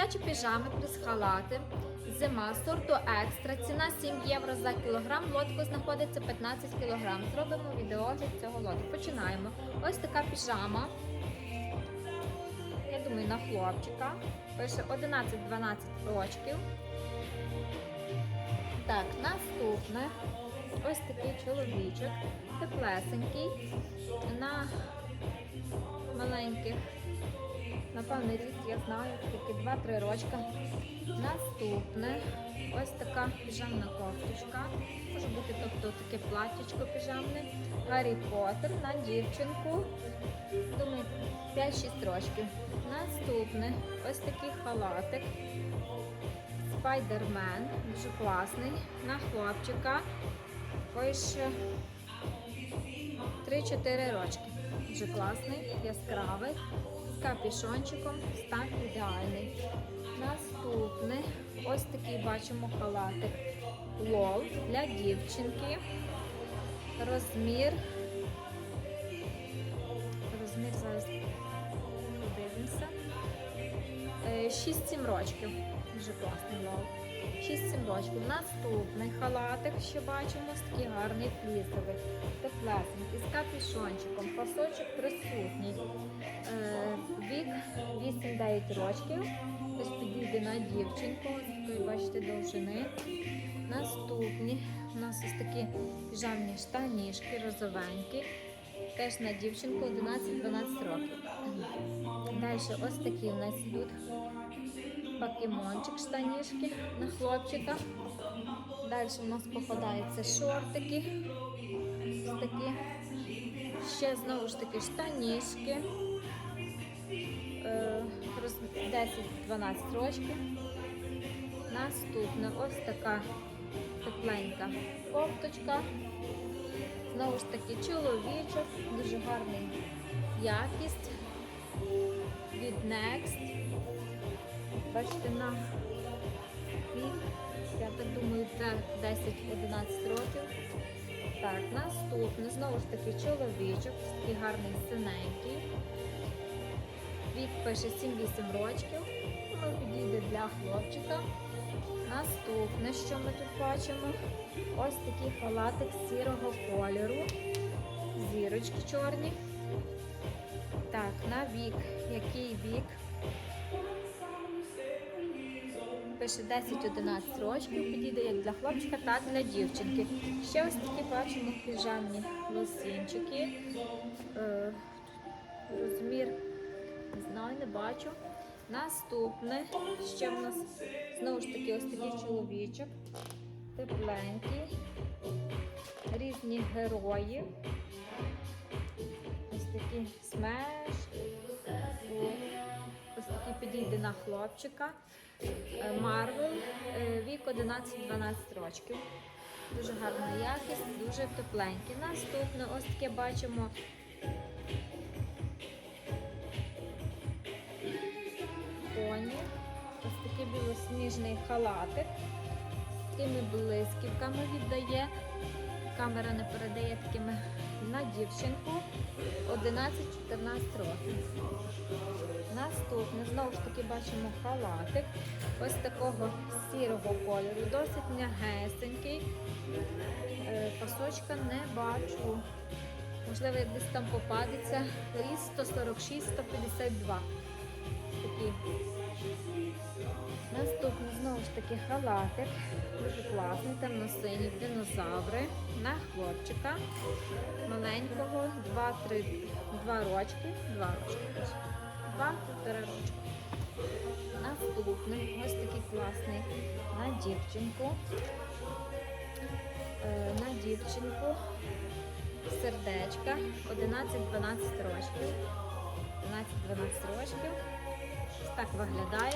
Дитячі піжами плюс халати. Зима сорту екстра. Ціна 7 євро за кілограм. В лотку знаходиться 15 кілограм. Зробимо відеогляд цього лоту. Починаємо. Ось така піжама. Я думаю, на хлопчика. Пише 11-12 рочків. Так, наступне. Ось такий чоловічок. Теплесенький. На маленьких. Напевне, ріст, я знаю, тільки 2-3 рочка. Наступне ось така піжамна кофточка. Може бути тобто таке платтячко піжамне. Гаррі Поттер на дівчинку. Думаю, 5-6 рочків. Наступне ось такий халатик. Спайдермен. Дуже класний. На хлопчика. Пише 3-4 рочки. Дуже класний, яскравий, з капішончиком, стан ідеальний. Наступне, ось такий бачимо халатик лол для дівчинки. Розмір. Розмір зараз подивимося. Е, 6-7 рочків. Дуже класний лол. 6-7. Наступний халатик, ще бачимо, такий гарний флісовий, теплесенький, з капюшончиком, пасочок присутній. Е, вік 8-9 рочків. Ось підійде на дівчинку, такої, бачите, довжини. Наступні у нас ось такі піжамні штанішки, розовенькі. Теж на дівчинку 11-12 років. Далі ось такі у нас йдуть покемончик штанішки на хлопчика. Далі у нас попадаються шортики. Такі. Ще знову ж таки штанішки. Е, 10-12 рочків. Наступна ось така тепленька кофточка. Знову ж таки чоловічок, дуже гарний якість від Next. Бачите, на вік, я так думаю, це 10-11 років. Так, наступний, знову ж таки, чоловічок, такий гарний синенький. Вік пише 7-8 рочків. Воно підійде для хлопчика. Наступне, що ми тут бачимо, ось такий халатик сірого кольору. Зірочки чорні. Так, на вік. Який вік? Пише 10-11 років, підійде як для хлопчика, так і для дівчинки. Ще ось такі бачимо піжамні лосінчики. Е, розмір, не знаю, не бачу. Наступне, ще в нас знову ж таки ось такий чоловічок. Тепленький. Різні герої. Ось такий смеш. Підійде на хлопчика. Е, Марвел, е, вік 11-12 років. Дуже гарна якість, дуже тепленький. Наступне, ось таке бачимо. Коні. Ось такий білосніжний халатик. Такими блисківками віддає. Камера не передає такими на дівчинку 11-14 років. Наступне, знову ж таки, бачимо халатик. Ось такого сірого кольору, досить м'ягесенький. Е, Пасочка не бачу. Можливо, як десь там попадеться. Ріст 146-152. Такий. Наступний знову ж таки халатик. Дуже класний, темно-синій, динозаври на хлопчика. Маленького, 2-3, 2 рочки. 2 рочки. теж. Два, півтора рочки. Наступний, ось такий класний на дівчинку. Е, на дівчинку сердечка 11-12 рочків. 11-12 рочків. Так виглядає.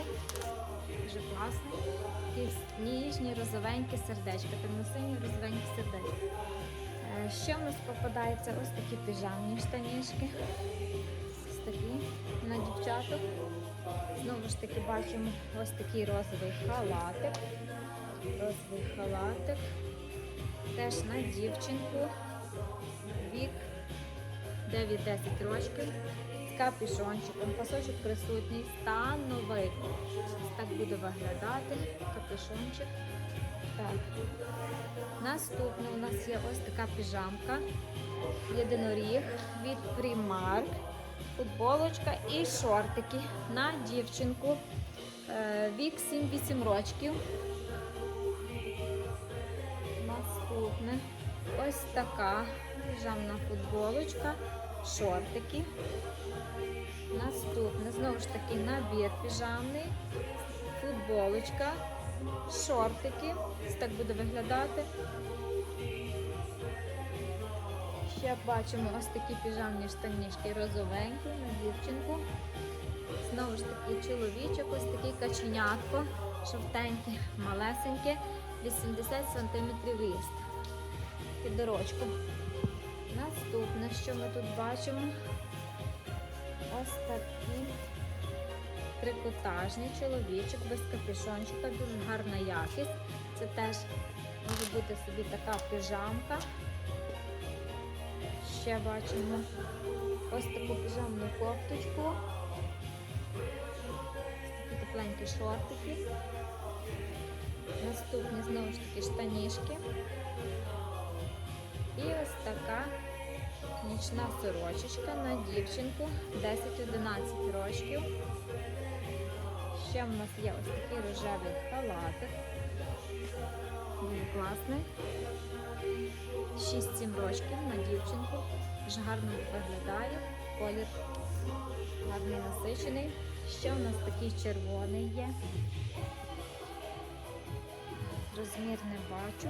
Дуже класний. Такі ніжні, розовенькі сердечка, темно-сині розовенькі сердечки. Е, Ще в нас попадаються ось такі піжамні штанішки. Ось такі на дівчаток. Знову ж таки бачимо ось такий розовий халатик. Розовий халатик. Теж на дівчинку. Вік 9-10 років. Капюшончиком. Пасочок присутній. Стан новий. Ось буде виглядати капюшончик. Так. Наступне у нас є ось така піжамка. Єдиноріг від Primark. Футболочка і шортики на дівчинку. Е, Вік 7-8 років. Наступне ось така піжамна футболочка, шортики. Наступне, знову ж таки, набір піжамний, футболочка, шортики. Ось так буде виглядати. Ще бачимо ось такі піжамні штанішки розовенькі на дівчинку. Знову ж таки, чоловічок, ось такий каченятко, жовтеньке, малесеньке, 80 см ріст. Підорочку. Наступне, що ми тут бачимо, ось такий трикотажний чоловічок без капюшончика, дуже гарна якість. Це теж може бути собі така піжамка. Ще бачимо ось таку піжамну кофточку. Такі тепленькі шортики. Наступні знову ж таки штанішки. І ось така нічна сорочечка на дівчинку 10-11 рочків. Ще в нас є ось такий рожевий халатик. Він класний. 6-7 рочків на дівчинку. Дуже гарно виглядає. Колір гарний насичений. Ще в нас такий червоний є. Розмір не бачу.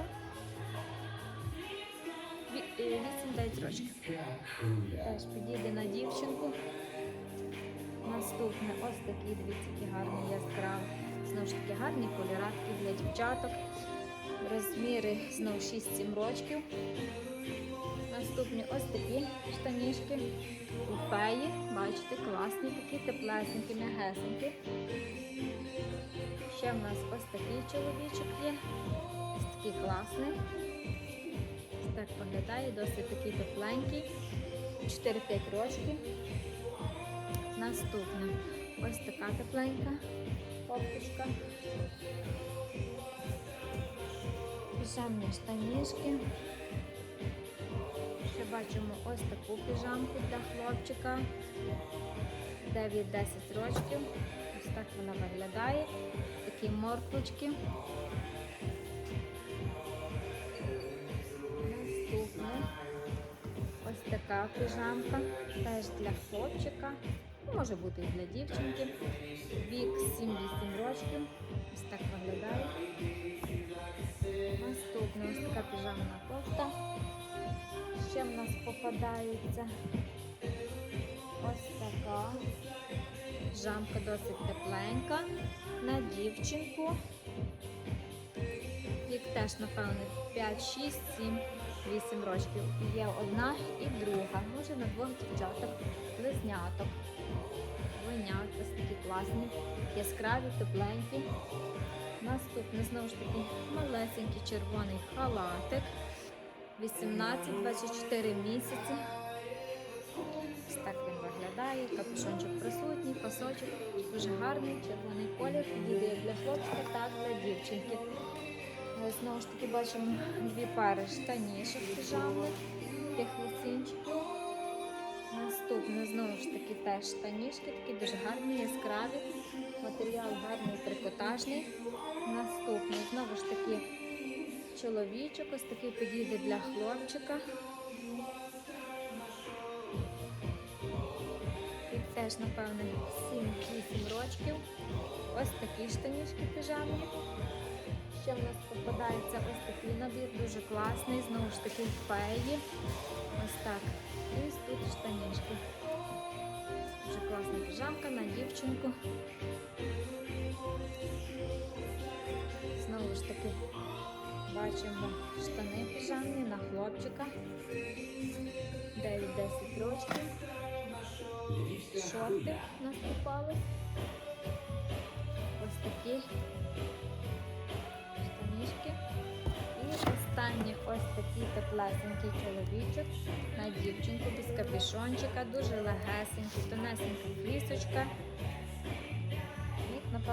Е, дай трошки. Теж підійде на дівчинку. Наступне ось такі, дивіться, які гарні яскраві. Знову ж таки, гарні кольоратки для дівчаток. Розміри знову 6-7 рочків. Наступні ось такі штанішки. У феї, бачите, класні такі, теплесенькі, м'ягесенькі. Ще в нас ось такий чоловічок є. Ось такий класний. Так виглядає, досить такий тепленький. 4-5 років. Наступне ось така тепленька кофточка. Піжамні штанішки. Ще бачимо ось таку піжамку для хлопчика. 9-10 років. Ось так вона виглядає. Такі морквочки. Така піжамка. Теж для хлопчика. Ну, Може бути і для дівчинки. Вік 7-8 років. Ось так виглядає. Наступна ось така піжамна кофта. Ще в нас попадається ось така. Піжамка досить тепленька на дівчинку. Вік теж, напевно, 5, 6, 7, 8 років. Є одна і друга. Може на двох дівчаток, близняток. Двойнят, ось такі класні, яскраві, тепленькі. Наступний знову ж таки малесенький червоний халатик. 18-24 місяці. Ось так він виглядає. Капюшончик присутній, пасочок. Дуже гарний червоний колір. Підійде як для хлопчика, так для дівчинки. Ось знову ж таки бачимо дві пари штанішок піжамних, тих лосинчиків. Наступне знову ж таки теж штанішки, такі дуже гарні, яскраві. Матеріал гарний, трикотажний. Наступний знову ж таки чоловічок, ось такий підійде для хлопчика. І теж, напевне, 7-8 рочків. Ось такі штанішки піжамні. Ще в нас попадається ось такий набір, дуже класний, знову ж таки феї. Ось так. І ось тут штанішки. Дуже класна піжамка на дівчинку. Знову ж таки бачимо штани піжамні на хлопчика. 9-10 років. Шорти наступали. Ось такі останній ось такий теплесенький чоловічок на дівчинку без капюшончика, дуже легесенький, тонесенька флісочка.